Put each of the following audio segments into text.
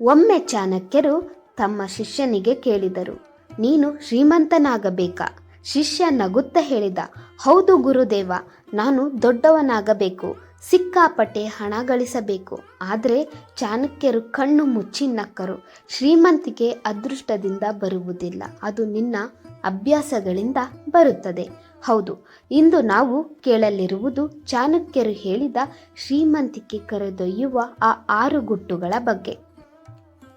ಒಮ್ಮೆ ಚಾಣಕ್ಯರು ತಮ್ಮ ಶಿಷ್ಯನಿಗೆ ಕೇಳಿದರು, ನೀನು ಶ್ರೀಮಂತನಾಗಬೇಕಾ? ಶಿಷ್ಯ ನಗುತ್ತಾ ಹೇಳಿದ, ಹೌದು ಗುರುದೇವ, ನಾನು ದೊಡ್ಡವನಾಗಬೇಕು, ಸಿಕ್ಕಾಪಟ್ಟೆ ಹಣ ಗಳಿಸಬೇಕು. ಆದರೆ ಚಾಣಕ್ಯರು ಕಣ್ಣು ಮುಚ್ಚಿ ನಕ್ಕರು, ಶ್ರೀಮಂತಿಕೆ ಅದೃಷ್ಟದಿಂದ ಬರುವುದಿಲ್ಲ. ಅದು ನಿನ್ನ ಅಭ್ಯಾಸಗಳಿಂದ ಬರುತ್ತದೆ. ಹೌದು, ಇಂದು ನಾವು ಕೇಳಲಿರುವುದು ಚಾಣಕ್ಯರು ಹೇಳಿದ ಶ್ರೀಮಂತಿಕೆ ಕರೆದೊಯ್ಯುವ ಆ ಆರು ಗುಟ್ಟುಗಳ ಬಗ್ಗೆ.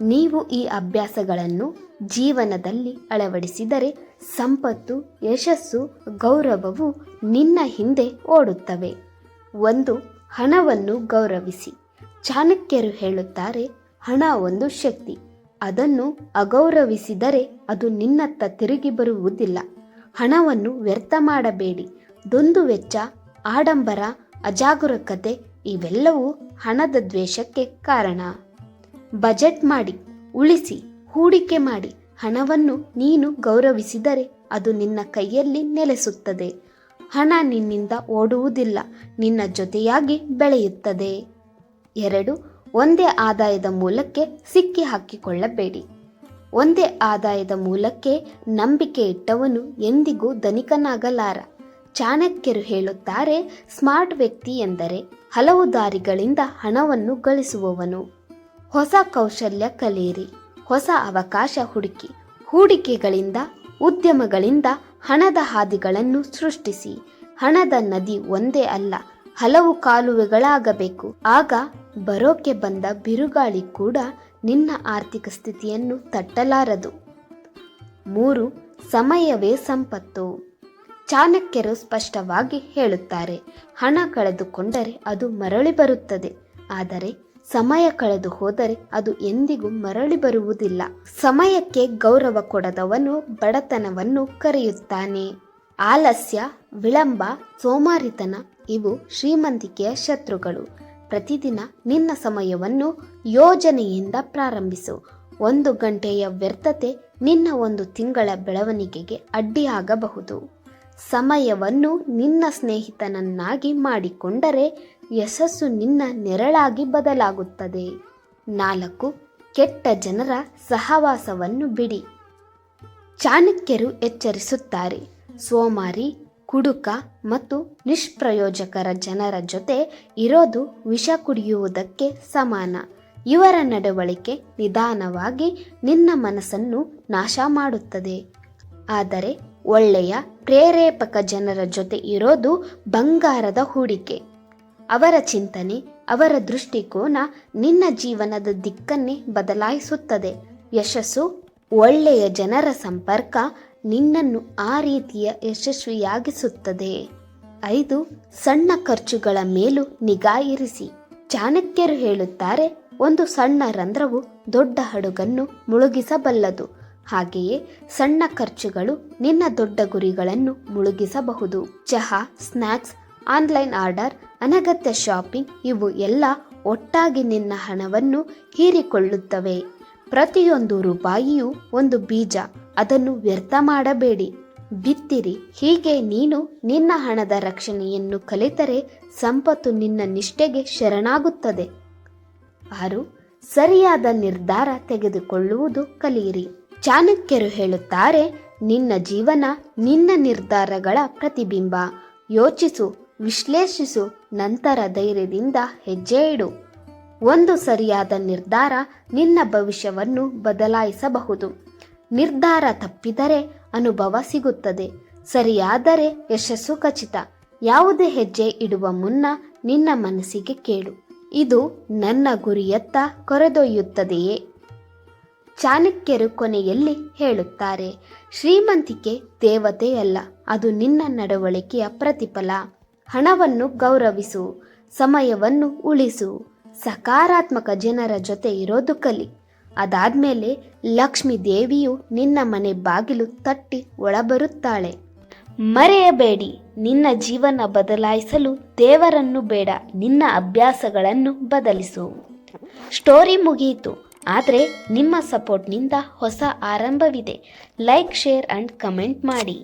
ನೀವು ಈ ಅಭ್ಯಾಸಗಳನ್ನು ಜೀವನದಲ್ಲಿ ಅಳವಡಿಸಿದರೆ ಸಂಪತ್ತು, ಯಶಸ್ಸು, ಗೌರವವು ನಿನ್ನ ಹಿಂದೆ ಓಡುತ್ತವೆ. ಒಂದು, ಹಣವನ್ನು ಗೌರವಿಸಿ. ಚಾಣಕ್ಯರು ಹೇಳುತ್ತಾರೆ, ಹಣ ಒಂದು ಶಕ್ತಿ. ಅದನ್ನು ಅಗೌರವಿಸಿದರೆ ಅದು ನಿನ್ನತ್ತ ತಿರುಗಿ ಬರುವುದಿಲ್ಲ. ಹಣವನ್ನು ವ್ಯರ್ಥ ಮಾಡಬೇಡಿ. ದೊಂದು ವೆಚ್ಚ, ಆಡಂಬರ, ಅಜಾಗರೂಕತೆ ಇವೆಲ್ಲವೂ ಹಣದ ದ್ವೇಷಕ್ಕೆ ಕಾರಣ. ಬಜೆಟ್ ಮಾಡಿ, ಉಳಿಸಿ, ಹೂಡಿಕೆ ಮಾಡಿ ಹಣವನ್ನು ನೀನು ಗೌರವಿಸಿದರೆ ಅದು ನಿನ್ನ ಕೈಯಲ್ಲಿ ನೆಲೆಸುತ್ತದೆ. ಹಣ ನಿನ್ನಿಂದ ಓಡುವುದಿಲ್ಲ, ನಿನ್ನ ಜೊತೆಯಾಗಿ ಬೆಳೆಯುತ್ತದೆ. ಎರಡು, ಒಂದೇ ಆದಾಯದ ಮೂಲಕ್ಕೆ ಸಿಕ್ಕಿ ಹಾಕಿಕೊಳ್ಳಬೇಡಿ. ಒಂದೇ ಆದಾಯದ ಮೂಲಕ್ಕೆ ನಂಬಿಕೆ ಇಟ್ಟವನು ಎಂದಿಗೂ ಧನಿಕನಾಗಲಾರ. ಚಾಣಕ್ಯರು ಹೇಳುತ್ತಾರೆ, ಸ್ಮಾರ್ಟ್ ವ್ಯಕ್ತಿ ಎಂದರೆ ಹಲವು ದಾರಿಗಳಿಂದ ಹಣವನ್ನು ಗಳಿಸುವವನು. ಹೊಸ ಕೌಶಲ್ಯ ಕಲಿಯಿರಿ. ಹೊಸ ಅವಕಾಶ ಹುಡುಕಿ. ಹೂಡಿಕೆಗಳಿಂದ, ಉದ್ಯಮಗಳಿಂದ ಹಣದ ಹಾದಿಗಳನ್ನು ಸೃಷ್ಟಿಸಿ. ಹಣದ ನದಿ ಒಂದೇ ಅಲ್ಲ, ಹಲವು ಕಾಲುವೆಗಳಾಗಬೇಕು. ಆಗ ಬರೋಕೆ ಬಂದ ಬಿರುಗಾಳಿ ಕೂಡ ನಿನ್ನ ಆರ್ಥಿಕ ಸ್ಥಿತಿಯನ್ನು ತಟ್ಟಲಾರದು. ಮೂರು, ಸಮಯವೇ ಸಂಪತ್ತು. ಚಾಣಕ್ಯರು ಸ್ಪಷ್ಟವಾಗಿ ಹೇಳುತ್ತಾರೆ, ಹಣ ಕಳೆದುಕೊಂಡರೆ ಅದು ಮರಳಿ ಬರುತ್ತದೆ. ಆದರೆ ಸಮಯ ಕಳೆದು ಹೋದರೆ ಅದು ಎಂದಿಗೂ ಮರಳಿ ಬರುವುದಿಲ್ಲ. ಸಮಯಕ್ಕೆ ಗೌರವ ಕೊಡದವನು ಬಡತನವನ್ನು ಕರೆಯುತ್ತಾನೆ. ಆಲಸ್ಯ, ವಿಳಂಬ, ಸೋಮಾರಿತನ ಇವು ಶ್ರೀಮಂತಿಕೆಯ ಶತ್ರುಗಳು. ಪ್ರತಿದಿನ ನಿನ್ನ ಸಮಯವನ್ನು ಯೋಜನೆಯಿಂದ ಪ್ರಾರಂಭಿಸು. ಒಂದು ಗಂಟೆಯ ವ್ಯರ್ಥತೆ ನಿನ್ನ ಒಂದು ತಿಂಗಳ ಬೆಳವಣಿಗೆಗೆ ಅಡ್ಡಿಯಾಗಬಹುದು. ಸಮಯವನ್ನು ನಿನ್ನ ಸ್ನೇಹಿತನನ್ನಾಗಿ ಮಾಡಿಕೊಂಡರೆ ಯಶಸ್ಸು ನಿನ್ನ ನೆರಳಾಗಿ ಬದಲಾಗುತ್ತದೆ. ನಾಲ್ಕು, ಕೆಟ್ಟ ಜನರ ಸಹವಾಸವನ್ನು ಬಿಡಿ. ಚಾಣಕ್ಯರು ಎಚ್ಚರಿಸುತ್ತಾರೆ. ಸೋಮಾರಿ, ಕುಡುಕ ಮತ್ತು ನಿಷ್ಪ್ರಯೋಜಕರ ಜನರ ಜೊತೆ ಇರೋದು ವಿಷ ಕುಡಿಯುವುದಕ್ಕೆ ಸಮಾನ. ಇವರ ನಡವಳಿಕೆ ನಿಧಾನವಾಗಿ ನಿನ್ನ ಮನಸ್ಸನ್ನು ನಾಶ ಮಾಡುತ್ತದೆ. ಆದರೆ ಒಳ್ಳೆಯ ಪ್ರೇರೇಪಕ ಜನರ ಜೊತೆ ಇರೋದು ಬಂಗಾರದ ಹೂಡಿಕೆ. ಅವರ ಚಿಂತನೆ, ಅವರ ದೃಷ್ಟಿಕೋನ ನಿನ್ನ ಜೀವನದ ದಿಕ್ಕನ್ನೇ ಬದಲಾಯಿಸುತ್ತದೆ. ಯಶಸ್ಸು ಒಳ್ಳೆಯ ಜನರ ಸಂಪರ್ಕ ನಿನ್ನನ್ನು ಆ ರೀತಿಯ ಯಶಸ್ವಿಯಾಗಿಸುತ್ತದೆ. ಐದು, ಸಣ್ಣ ಖರ್ಚುಗಳ ಮೇಲೂ ನಿಗಾ ಇರಿಸಿ. ಚಾಣಕ್ಯರು ಹೇಳುತ್ತಾರೆ, ಒಂದು ಸಣ್ಣ ರಂಧ್ರವು ದೊಡ್ಡ ಹಡಗನ್ನು ಮುಳುಗಿಸಬಲ್ಲದು. ಹಾಗೆಯೇ ಸಣ್ಣ ಖರ್ಚುಗಳು ನಿನ್ನ ದೊಡ್ಡ ಗುರಿಗಳನ್ನು ಮುಳುಗಿಸಬಹುದು. ಚಹಾ ಸ್ನ್ಯಾಕ್ಸ್ ಆನ್ಲೈನ್ ಆರ್ಡರ್ ಅನಗತ್ಯ ಶಾಪಿಂಗ್ ಇವು ಎಲ್ಲ ಒಟ್ಟಾಗಿ ನಿನ್ನ ಹಣವನ್ನು ಹೀರಿಕೊಳ್ಳುತ್ತವೆ. ಪ್ರತಿಯೊಂದು ರೂಪಾಯಿಯೂ ಒಂದು ಬೀಜ. ಅದನ್ನು ವ್ಯರ್ಥ ಮಾಡಬೇಡಿ. ಬಿತ್ತಿರಿ. ಹೀಗೆ ನೀನು ನಿನ್ನ ಹಣದ ರಕ್ಷಣೆಯನ್ನು ಕಲಿತರೆ ಸಂಪತ್ತು ನಿನ್ನ ನಿಷ್ಠೆಗೆ ಶರಣಾಗುತ್ತದೆ. ಆರು. ಸರಿಯಾದ ನಿರ್ಧಾರ ತೆಗೆದುಕೊಳ್ಳುವುದು ಕಲಿಯಿರಿ. ಚಾಣಕ್ಯರು ಹೇಳುತ್ತಾರೆ, ನಿನ್ನ ಜೀವನ ನಿನ್ನ ನಿರ್ಧಾರಗಳ ಪ್ರತಿಬಿಂಬ. ಯೋಚಿಸು ವಿಶ್ಲೇಷಿಸು ನಂತರ ಧೈರ್ಯದಿಂದ ಹೆಜ್ಜೆ ಇಡು. ಒಂದು ಸರಿಯಾದ ನಿರ್ಧಾರ ನಿನ್ನ ಭವಿಷ್ಯವನ್ನು ಬದಲಾಯಿಸಬಹುದು. ನಿರ್ಧಾರ ತಪ್ಪಿದರೆ ಅನುಭವ ಸಿಗುತ್ತದೆ. ಸರಿಯಾದರೆ ಯಶಸ್ಸು ಖಚಿತ. ಯಾವುದೇ ಹೆಜ್ಜೆ ಇಡುವ ಮುನ್ನ ನಿನ್ನ ಮನಸ್ಸಿಗೆ ಕೇಳು. ಇದು ನನ್ನ ಗುರಿಯತ್ತ ಕೊರೆದೊಯ್ಯುತ್ತದೆಯೇ? ಚಾಣಕ್ಯರು ಕೊನೆಯಲ್ಲಿ ಹೇಳುತ್ತಾರೆ, ಶ್ರೀಮಂತಿಕೆ ದೇವತೆಯಲ್ಲ, ಅದು ನಿನ್ನ ನಡವಳಿಕೆಯ ಪ್ರತಿಫಲ. ಹಣವನ್ನು ಗೌರವಿಸು, ಸಮಯವನ್ನು ಉಳಿಸು, ಸಕಾರಾತ್ಮಕ ಜನರ ಜೊತೆ ಇರೋದು ಕಲಿ ಅದಾದ್ಮೇಲೆ ಲಕ್ಷ್ಮೀ ದೇವಿಯು ನಿನ್ನ ಮನೆ ಬಾಗಿಲು ತಟ್ಟಿ ಒಳಬರುತ್ತಾಳೆ. ಮರೆಯಬೇಡಿ, ನಿನ್ನ ಜೀವನ ಬದಲಾಯಿಸಲು ದೇವರನ್ನು ಬೇಡ, ನಿನ್ನ ಅಭ್ಯಾಸಗಳನ್ನು ಬದಲಿಸು. ಸ್ಟೋರಿ ಮುಗಿಯಿತು ಆದರೆ ನಿಮ್ಮ ಸಪೋರ್ಟ್ನಿಂದ ಹೊಸ ಆರಂಭವಿದೆ. ಲೈಕ್, ಶೇರ್ ಅಂಡ್ ಕಮೆಂಟ್ ಮಾಡಿ.